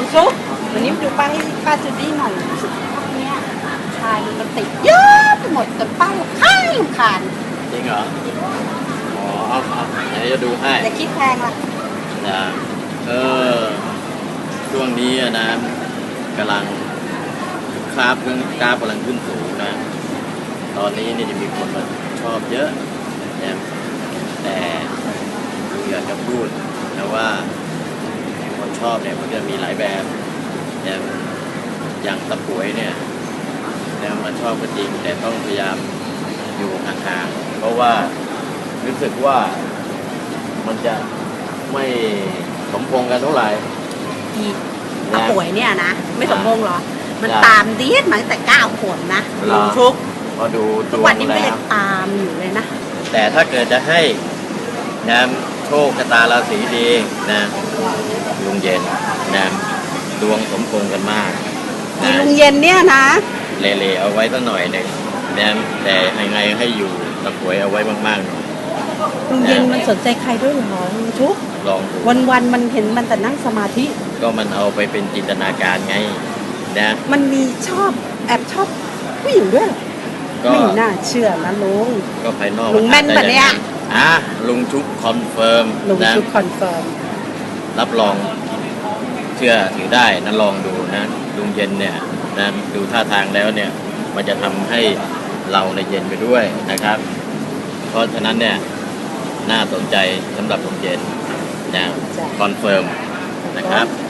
ดูซุปวันนี้มาดูป้าให้ป้าจูดี้หน่อยรู้สึกพักเนี้ยชายมันติดเยอะไปหมดจนป้าลูกค้านลูกคานจริงเหรอ อ๋อ เอาเอาเดี๋ยวจะดูให้อย่าคิดแพงละนะเออ ช่วงนี้อะนะกำลังคราบเรื่องกราฟกำลังขึ้นสูงนะ ตอนนี้นี่จะมีคนมาชอบเยอะนะแต่อยากจะพูดนะว่า คนชอบเนี่ยมันจะมีหลายแบบนะอย่างตะป่วยเนี่ยนะมันชอบก็จริงแต่ต้องพยายามอยู่ห่างๆเพราะว่ารู้สึกว่ามันจะไม่สมพงษ์กันเท่าไหร่อีตาป่วยเนี่ยนะไม่สมพงษ์เหรอ มันใช่ตามดีดมาตั้งแต่เก้าขวบนะเหรอลุงชุกพอดูดทุกววันงนี้มันแล้ยัวงตามอยู่เลยนะ แต่ถ้าเกิดจะให้นะโชคชะตาราศีดีนะลุงเย็นนะดวงสมพงษ์กันมากอีนะลุงเย็นเนี่ยนะเละๆเอาไว้สักหน่อยหนึ่งนะแต่ยังไงให้อยู่ตะป่วยเอาไว้มากๆหน่อยลุงเย็นมันสนใจใครด้วยเหรอลุงชุกลองดูวันวันๆมันเห็นมันแต่นั่งสมาธิ ก็มันเอาไปเป็นจินตนาการไงนะ มันมีชอบแอบชอบผู้หญิงด้วยเหรอก็ไม่น่าเชื่อนะลุงก็ภายนอกลุงแม่นปะเนี่ยอะลุงชุกคอนเฟิร์มลุงนะชุกคอนเฟิร์ม รับรองเชื่อถือได้นะลองดูนะลุงเย็นเนี่ยนะดูท่าทางแล้วเนี่ยมันจะทำให้เราในยเย็นไปด้วยนะครับ เพราะฉะนั้นเนี่ยน่าสนใจสำหรับลุงเย็นนะคอนเฟิร์มนะครับค